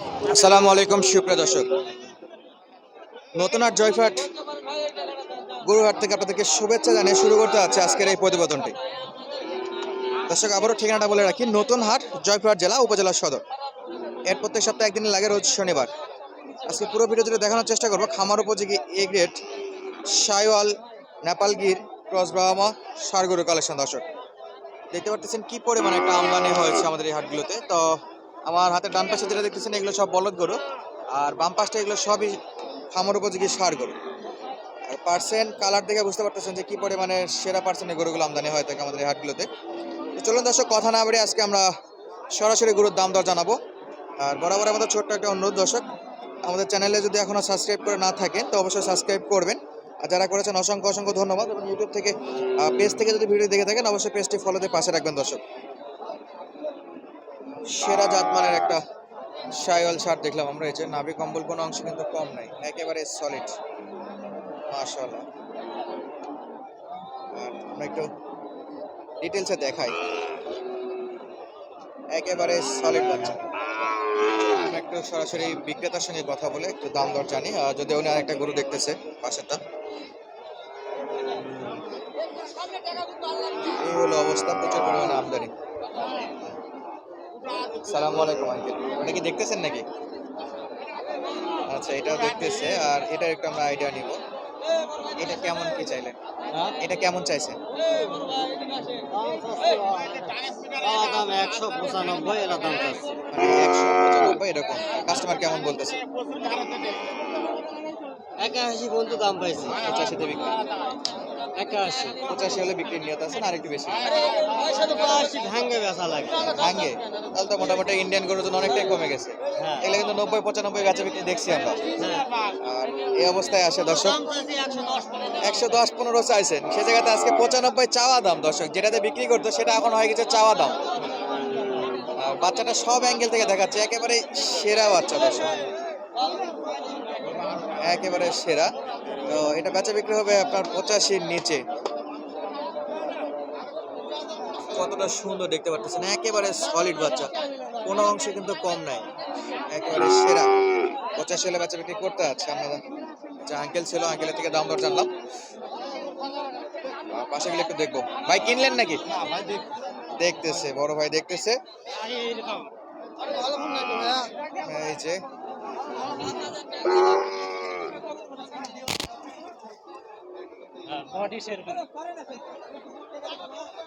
আসসালামু আলাইকুম, সুপ্রিয় দর্শক। নতুন আর জয়ফাট গরুহাট থেকে আপনাদেরকে শুভেচ্ছা জানিয়ে শুরু করতে যাচ্ছে আজকের এই প্রতিবেদনটি। দর্শক, আবারও ঠিকানাটা বলে রাখি, নতুন হাট জয়পুরহাট জেলা, উপজেলা সদর। এর প্রত্যেক সপ্তাহে একদিন লাগে রোজ শনিবার। আজকে পুরো ভিডিও জুড়ে দেখানোর চেষ্টা করব খামার উপযোগী এ গ্রেড সাইওয়াল নেপালগির ক্রস ব্রাহ্মা সারগুরু কালেকশন, দর্শক। দেখতে পাচ্ছেন কি পরিমাণে একটা আমদানি হয়েছে আমাদের এই হাটগুলোতে। তো আমার হাতের ডান পাশে যেটা দেখতেছেন, এগুলো সব বলদ গরু। আর বাম পাশটা এগুলো সবই খামার উপযোগী সার গরু। আর পার্সেন্ট কালার দেখে বুঝতে পারতেছেন যে কি পরিমাণে সেরা পার্সেন্টের গরুগুলো আমদানি হয় থাকে আমাদের এই হাটগুলোতে। তো চলুন দর্শক, কথা না বেরিয়ে আজকে আমরা সরাসরি গরুর দাম দর জানাব। আর বরাবর আমাদের ছোট্ট একটা অনুরোধ দর্শক, আমাদের চ্যানেলে যদি এখনও সাবস্ক্রাইব করে না থাকেন, তো অবশ্যই সাবস্ক্রাইব করবেন। আর যারা করেছেন, অসংখ্য অসংখ্য ধন্যবাদ। এবং ইউটিউব থেকে পেজ থেকে যদি ভিডিও দেখে থাকেন, অবশ্যই পেজটি ফলোতে পাশে রাখবেন দর্শক। সেরা জাতমানের একটা শায়ল শার্ট দেখলাম আমরা। এই যে নাভি কম্বল, কোনো অংশ কিন্তু কম নাই, একেবারে সলিড মাশাআল্লাহ। আর আমরা একটু ডিটেলসে দেখাই। একেবারে সলিড বাচ্চা। আমরা একটু সরাসরি বিক্রেতার সঙ্গে কথা বলে একটু দাম দর জানি। আর যদি উনি আরেকটা গরু দেখতেছে পাশেরটা। এই হলো অবস্থা, প্রচুর পরিমাণে আমদানি। সালাম আলাইকুম আঙ্কেল। ওটা কি দেখতেছেন নাকি? আচ্ছা এটাও দেখতেছে আর এটার একটু আমরা আইডিয়া নিব। এটা কেমন কি চাইলেন? এটা কেমন চাইছেন? দাম একশো পঁচানব্বই দাম মানে একশো পঁচানব্বই এরকম। কাস্টমার কেমন বলতেছে? একাশি পর্যন্ত দাম পাইছি পঁচাশিতে বিক্রি। একাশি পঁচাশি হলে বিক্রির নিয়ত আছে না আরেকটু বেশি? আশি ভাঙ্গে বেচা লাগে। ভাঙ্গে? তাহলে তো মোটামুটি ইন্ডিয়ান গরুর জন্য অনেকটাই কমে গেছে। হ্যাঁ। এগুলো কিন্তু নব্বই পঁচানব্বই গাছে বিক্রি দেখছি আমরা। হ্যাঁ। আর এই অবস্থায় আসে দর্শক। একশো দশ পনেরো। চাইছেন। সে জায়গাতে আজকে পঁচানব্বই চাওয়া দাম দর্শক। যেটাতে বিক্রি করতো সেটা এখন হয়ে গেছে চাওয়া দাম। বাচ্চাটা সব অ্যাঙ্গেল থেকে দেখাচ্ছে। একেবারে সেরা বাচ্চা দর্শক। একেবারে সেরা। তো এটা বেচা বিক্রি হবে আপনার পঁচাশির নিচে। কতটা সুন্দর দেখতে পাচ্ছেন একেবারে সলিড বাচ্চা। কোনো অংশে কিন্তু কম নাই একেবারে সেরা। পঁচাশি হলে বেচা বিক্রি করতে আছে আমরা যে আঙ্কেল ছিল আঙ্কেলের থেকে দাম দর জানলাম। পাশে গেলে একটু দেখব। ভাই কিনলেন নাকি? দেখতেছে বড় ভাই দেখতেছে। এই যে।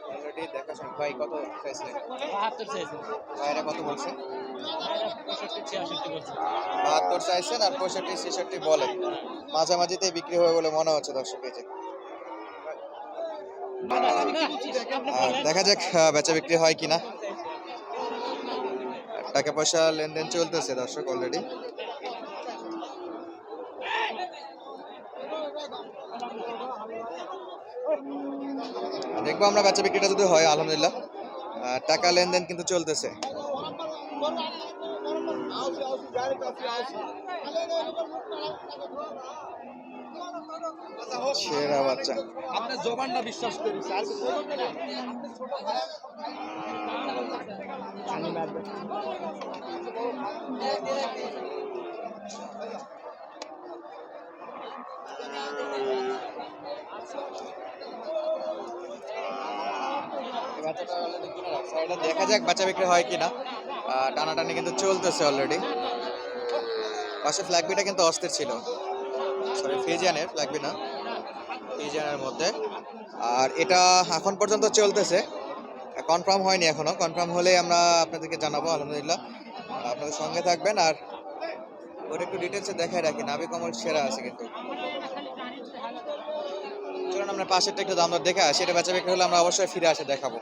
অলরেডি দেখা শুনে ভাই কত চাইছিলেন ভাইরা কত বলছে? বাহাত্তর চাইছেন আর পঁয়ষট্টি ছেষট্টি বলে। মাঝামাঝিতে বিক্রি হবে বলে মনে হচ্ছে দর্শক এই যে। আর দেখা যাক বেচা বিক্রি হয় কিনা। টাকা পয়সা লেনদেন চলতেছে দর্শক অলরেডি দেখব আমরা বেচা বিক্রিটা যদি হয় আলহামদুলিল্লাহ। আহ, টাকা লেনদেন কিন্তু চলতেছে। সেরা বাচ্চা। আপনার জবানটা বিশ্বাস করি বাচ্চাটা already কিনে রাখছে। দেখা যাক বাচ্চা বিক্রি হয় কিনা। টানাটানি কিন্তু চলতেছে অলরেডি পাশে ফ্ল্যাগবিটা কিন্তু অস্থির ছিল। সরি ফিজিয়ানের ফ্ল্যাগবি না। ফিজিয়ানের মধ্যে। আর এটা এখন পর্যন্ত চলতেছে। কনফার্ম হয়নি এখনও। কনফার্ম হলে আমরা আপনাদেরকে জানাব, আলহামদুলিল্লাহ। আপনাদের সঙ্গে থাকবেন। আর ওটা একটু ডিটেলসে দেখাই রাখি। নাবি কমল সেরা আছে কিন্তু। চলুন আমরা পাশেরটা একটু দাম দর দেখে আসি। এটা বেচা বিক্রি হলে আমরা অবশ্যই ফিরে আসে দেখাবো।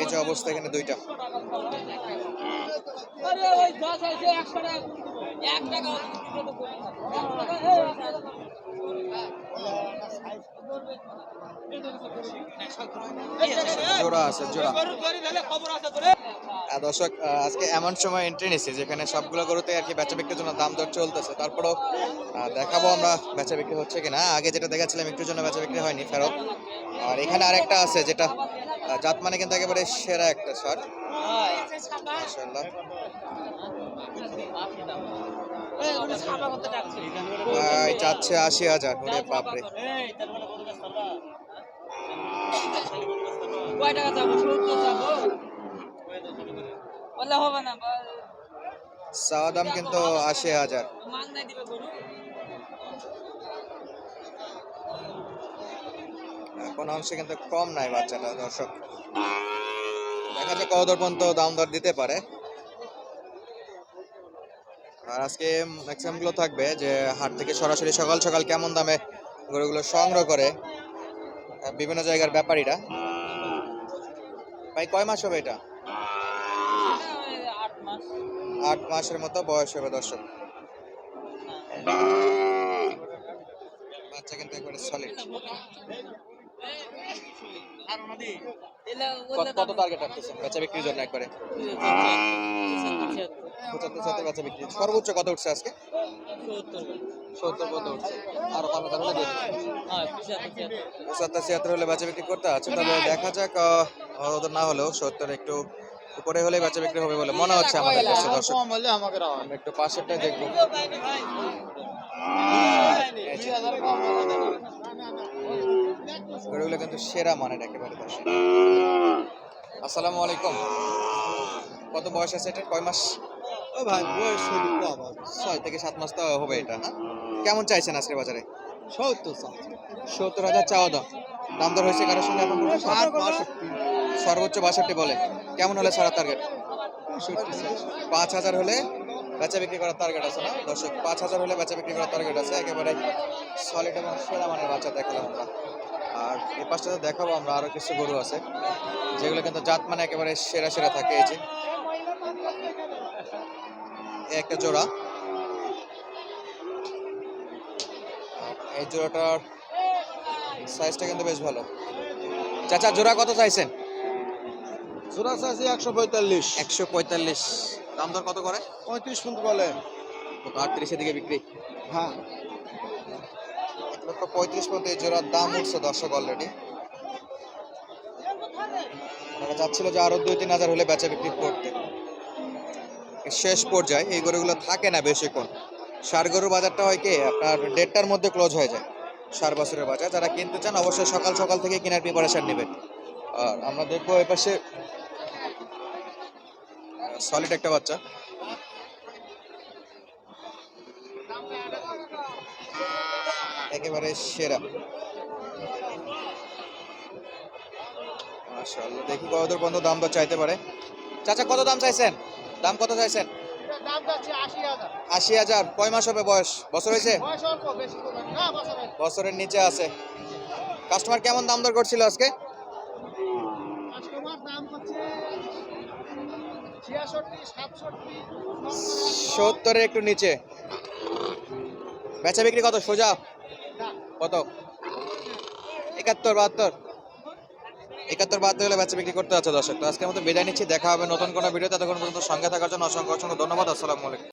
এই যে অবস্থা এখানে দুইটা। জোড়া জোড়া। দর্শক আজকে এমন সময় এন্ট্রি নিছি যেখানে সবগুলো গরুতে আর কি বেচা বিক্রির জন্য দাম দর চলতেছে। তারপরেও দেখাবো আমরা বেচা বিক্রি হচ্ছে কিনা। আগে যেটা দেখাচ্ছিলাম, একটুর জন্য বেচা বিক্রি হয়নি, ফেরত। আর এখানে আরেকটা আছে যেটা জাত মানে কিন্তু একেবারে সেরা একটা মাশাআল্লাহ। ভাই চাচ্ছে আশি হাজার ওরে বাপরে। চাওয়া দাম কিন্তু আশি হাজার। কোন অংশে কিন্তু কম নাই বাচ্চাটা দর্শক। দেখা যায় কত পর্যন্ত দাম দর দিতে পারে। আর আজকে ম্যাক্সিমামগুলো থাকবে যে হাট থেকে সরাসরি সকাল সকাল কেমন দামে গরুগুলো সংগ্রহ করে বিভিন্ন জায়গার ব্যাপারীরা। ভাই, কয় মাস হবে এটা? আট মাসের মতো বয়স হবে দর্শক। বাচ্চা কিন্তু একবারে সলিড কত কত টার্গেট রাখতেছেন বেচা বিক্রির জন্য একবারে? পঁচাত্তর সাথে বেচা বিক্রি। সর্বোচ্চ কত উঠছে আজকে? সত্তর। কত উঠছে? আরও কমে তাহলে পঁচাত্তর ছিয়াত্তর হলে বেচা বিক্রি করতে আছে। তবে দেখা যাক আহ, ওদের না হলেও সত্তর একটু উপরে হলে বেচা বিক্রি হবে বলে মনে হচ্ছে আমাদের কাছে দর্শক। আমরা একটু দেখব। গরুগুলো কিন্তু সেরা মানের একেবারে দর্শক আসসালামু আলাইকুম। কত বয়স আছে এটা? কয় মাস? ও ভাই বয়স হলি কম ছয় থেকে সাত মাস তো হবে এটা হ্যাঁ? কেমন চাইছেন আজকের বাজারে? সত্তর সত্তর হাজার চাওয়া দাম। দাম দর হয়েছে কারোর সঙ্গে এখন সর্বোচ্চ বাষট্টি বলে। কেমন হলে ছাড়া টার্গেট পাঁচ হাজার হলে বেচা বিক্রি করার টার্গেট আছে না? দর্শক পাঁচ হাজার হলে বেচা বিক্রি করার টার্গেট আছে। একেবারে সলিড এবং সেরা মানের বাচ্চা দেখালাম আমরা। আর এই পাশটাতে দেখাবো আমরা আরও কিছু গরু আছে যেগুলো কিন্তু জাত মানে একেবারে সেরা সেরা থাকে এই যে। একটা জোড়া। এই জোড়াটার সাইজটা কিন্তু বেশ ভালো। চাচা জোড়া কত চাইছেন? জোড়া চাইছি একশো পঁয়তাল্লিশ। একশো পঁয়তাল্লিশ। দাম দর কত করে? পঁয়ত্রিশ পর্যন্ত বলে। কত আটত্রিশের দিকে বিক্রি। হ্যাঁ। লক্ষ পঁয়ত্রিশ পর্যন্ত এই জোড়ার দাম উঠছে দর্শক অলরেডি ওনারা চাচ্ছিল যে আরও দুই তিন হাজার হলে বেচা বিক্রি করতে। শেষ পর্যায়ে এই গরুগুলো থাকে না বেশিক্ষণ সার গরুর বাজারটা হয় কি, আপনার দেড়টার মধ্যে ক্লোজ হয়ে যায়। সার বছরের বাজার। যারা কিনতে চান অবশ্যই সকাল সকাল থেকে কেনার প্রিপারেশন নেবেন। আর আমরা দেখব এই পাশে সলিড একটা বাচ্চা। একেবারে সেরা। মাশাআল্লাহ দেখি কতদূর পর্যন্ত দাম দর চাইতে পারে। চাচা কত দাম চাইছেন? দাম কত চাইছেন? আশি হাজার। কয় মাস হবে বয়স? বছর হয়েছে? বছরের নিচে আছে। কাস্টমার কেমন দাম দর করছিল আজকে? সত্তরের একটু নিচে। বেচা বিক্রি কত? সোজা? কত? একাত্তর, বাহাত্তর। একাত্তর, বাহাত্তর হলে বেচা বিক্রি করতে আছে দর্শক তো আজকের মতো বিদায় নিচ্ছি। দেখা হবে নতুন কোনো ভিডিও ততক্ষণ পর্যন্ত সঙ্গে থাকার জন্য অসংখ্য অসংখ্য ধন্যবাদ। আসসালামু আলাইকুম।